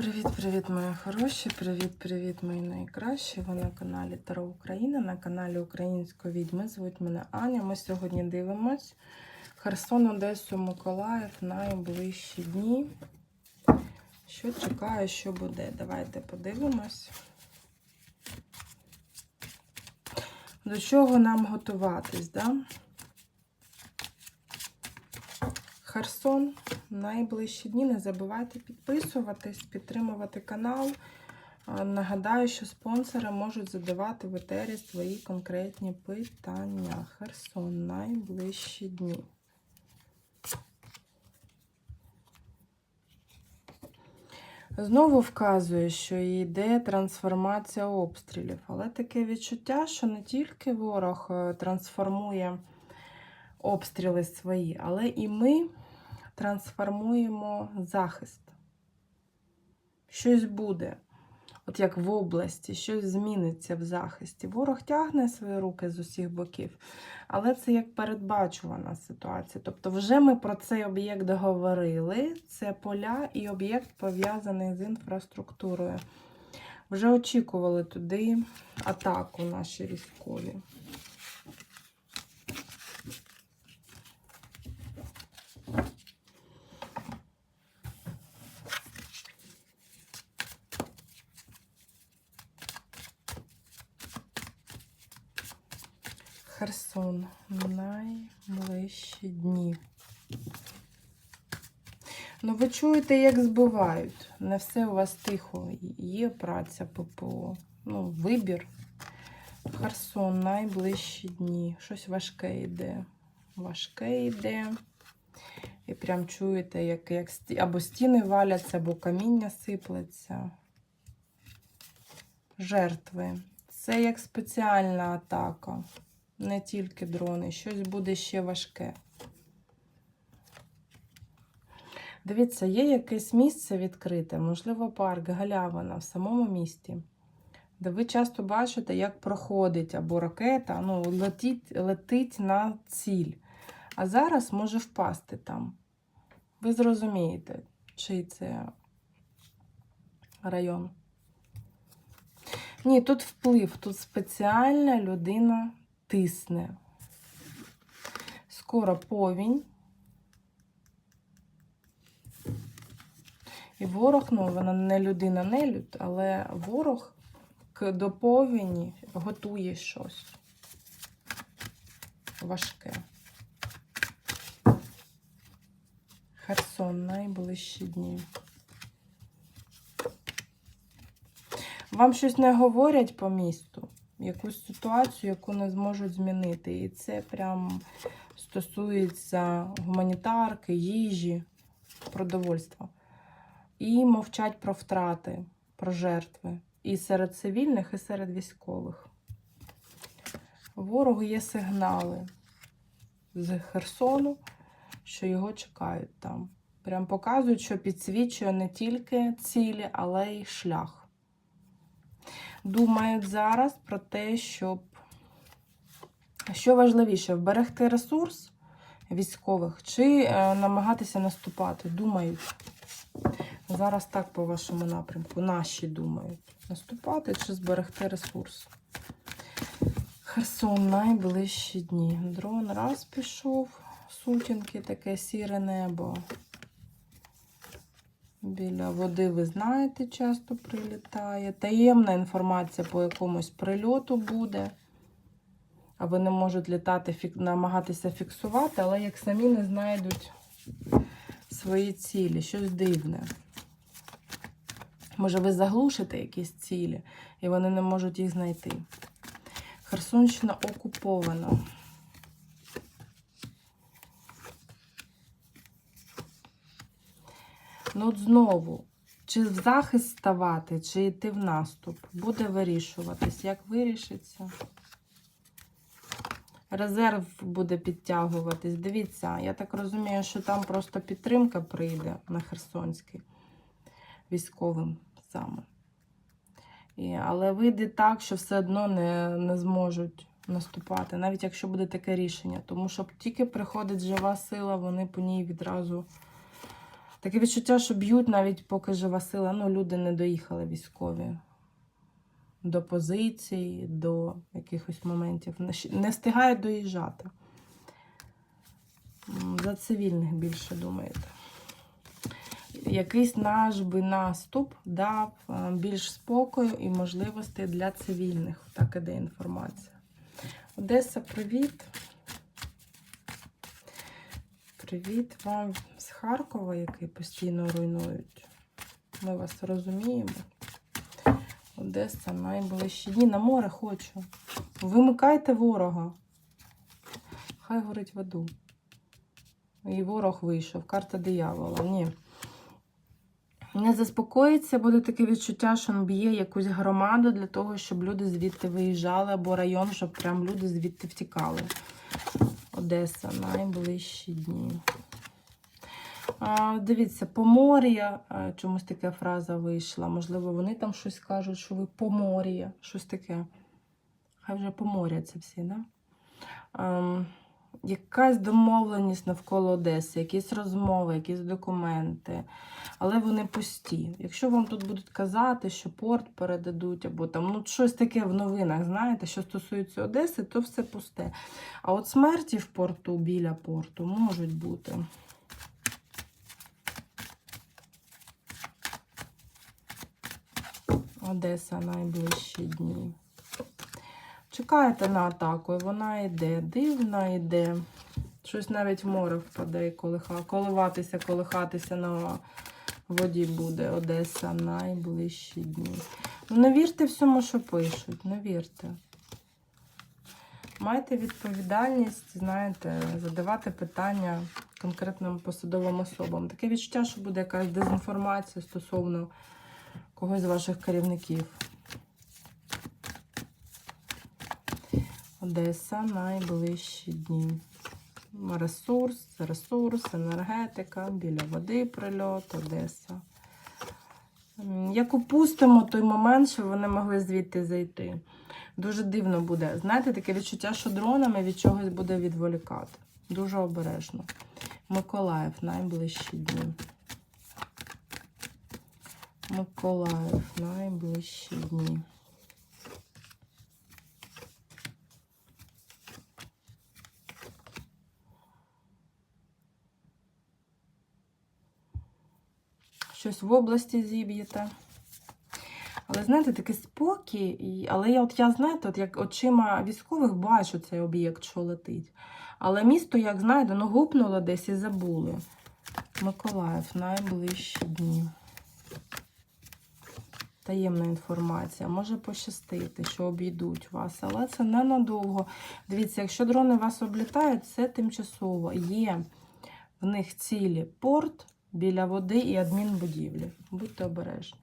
Привіт-привіт, мої хороші! Привіт-привіт, мої найкращі! Ви на каналі Таро Україна, на каналі Української відьми. Звуть мене Аня. Ми сьогодні дивимось Херсон, Одесу, Миколаїв найближчі дні. Що чекає, що буде? Давайте подивимось. До чого нам готуватись, да? Херсон найближчі дні. Не забувайте підписуватись, підтримувати канал. Нагадаю, що спонсори можуть задавати в етері свої конкретні питання. Херсон найближчі дні. Знову вказує, що йде трансформація обстрілів, але таке відчуття, що не тільки ворог е, трансформує обстріли свої, але і ми трансформуємо захист. Щось буде, от як в області, щось зміниться в захисті. Ворог тягне свої руки з усіх боків, але це як передбачувана ситуація. Тобто, вже ми про цей об'єкт говорили. Це поля і об'єкт пов'язаний з інфраструктурою. Вже очікували туди атаку наші військові. Херсон. Найближчі дні. Ну, ви чуєте, як збивають. Не все у вас тихо. Є праця ППО. Ну, вибір. Херсон, найближчі дні. Щось важке йде. Важке йде. І прям чуєте, як, як або стіни валяться, або каміння сиплеться. Жертви. Це як спеціальна атака. Не тільки дрони, щось буде ще важке. Дивіться, є якесь місце відкрите, можливо, парк, галявина в самому місті, де ви часто бачите, як проходить або ракета, ну, летить, летить на ціль. А зараз може впасти там. Ви зрозумієте, чий це район. Ні, тут вплив, тут спеціальна людина тисне. Скоро повінь. І ворог, ну, вона не людина, не люд, але ворог к- до повіні готує щось важке. Херсон найближчі дні. Вам щось не говорять по місту, якусь ситуацію, яку не зможуть змінити. І це прям стосується гуманітарки, їжі, продовольства. І мовчать про втрати, про жертви. І серед цивільних, і серед військових. Ворогу є сигнали з Херсону, що його чекають там. Прям показують, що підсвічує не тільки цілі, але й шлях. Думають зараз про те, щоб що важливіше, вберегти ресурс військових чи е, намагатися наступати. Думають. Зараз так по вашому напрямку. Наші думають. Наступати чи зберегти ресурс. Херсон найближчі дні. Дрон раз пішов. Сутінки, таке сіре небо. Біля води, ви знаєте, часто прилітає. Таємна інформація по якомусь прильоту буде. А вони можуть літати, намагатися фіксувати, але як самі не знайдуть свої цілі, щось дивне. Може, ви заглушите якісь цілі, і вони не можуть їх знайти. Херсонщина окупована. Ну, от знову, чи в захист ставати, чи йти в наступ, буде вирішуватись. Як вирішиться? Резерв буде підтягуватись. Дивіться, я так розумію, що там просто підтримка прийде на Херсонський військовим саме. І, але вийде так, що все одно не, не зможуть наступати, навіть якщо буде таке рішення. Тому що тільки приходить жива сила, вони по ній відразу Таке відчуття, що б'ють навіть поки жива сила. Ну, люди не доїхали військові до позицій, до якихось моментів. Не встигають доїжджати. За цивільних більше думаєте. Якийсь наш би наступ дав е, більш спокою і можливостей для цивільних. Так іде інформація. Одеса, привіт. Привіт вам з Харкова, який постійно руйнують. Ми вас розуміємо. Одеса найближчі дні. На море хочу. Вимикайте ворога. Хай горить в аду. І ворог вийшов. Карта диявола. Ні. Не заспокоїться, буде таке відчуття, що він б'є якусь громаду для того, щоб люди звідти виїжджали, або район, щоб прям люди звідти втікали. Одеса, найближчі дні. А, дивіться, Помор'я, чомусь така фраза вийшла. Можливо, вони там щось кажуть, що ви Помор'я, щось таке. Хай вже поморяться всі, да? Ем, якась домовленість навколо Одеси, якісь розмови, якісь документи, але вони пусті. Якщо вам тут будуть казати, що порт передадуть, або там ну, щось таке в новинах, знаєте, що стосується Одеси, то все пусте. А от смерті в порту, біля порту, можуть бути. Одеса найближчі дні. Чекаєте на атаку, і вона йде. Дивна йде. Щось навіть в море впаде і колиха, коливатися, колихатися на воді буде Одеса найближчі дні. Ну, не вірте всьому, що пишуть, не вірте. Майте відповідальність, знаєте, задавати питання конкретним посадовим особам. Таке відчуття, що буде якась дезінформація стосовно когось з ваших керівників. Одеса найближчі дні. Ресурс, ресурс, енергетика, біля води прильот, Одеса. Як упустимо той момент, що вони могли звідти зайти. Дуже дивно буде. Знаєте, таке відчуття, що дронами від чогось буде відволікати. Дуже обережно. Миколаїв найближчі дні. Миколаїв найближчі дні. Щось в області зіб'єте. Але знаєте, такий спокій, але я от я знаєте, от як очима військових бачу цей об'єкт, що летить. Але місто, як знаєте, ну гупнуло десь і забули. Миколаїв, найближчі дні. Таємна інформація. Може пощастити, що обійдуть вас, але це ненадовго. Дивіться, якщо дрони вас облітають, це тимчасово. Є в них цілі порт біля води і адмінбудівлі. Будьте обережні.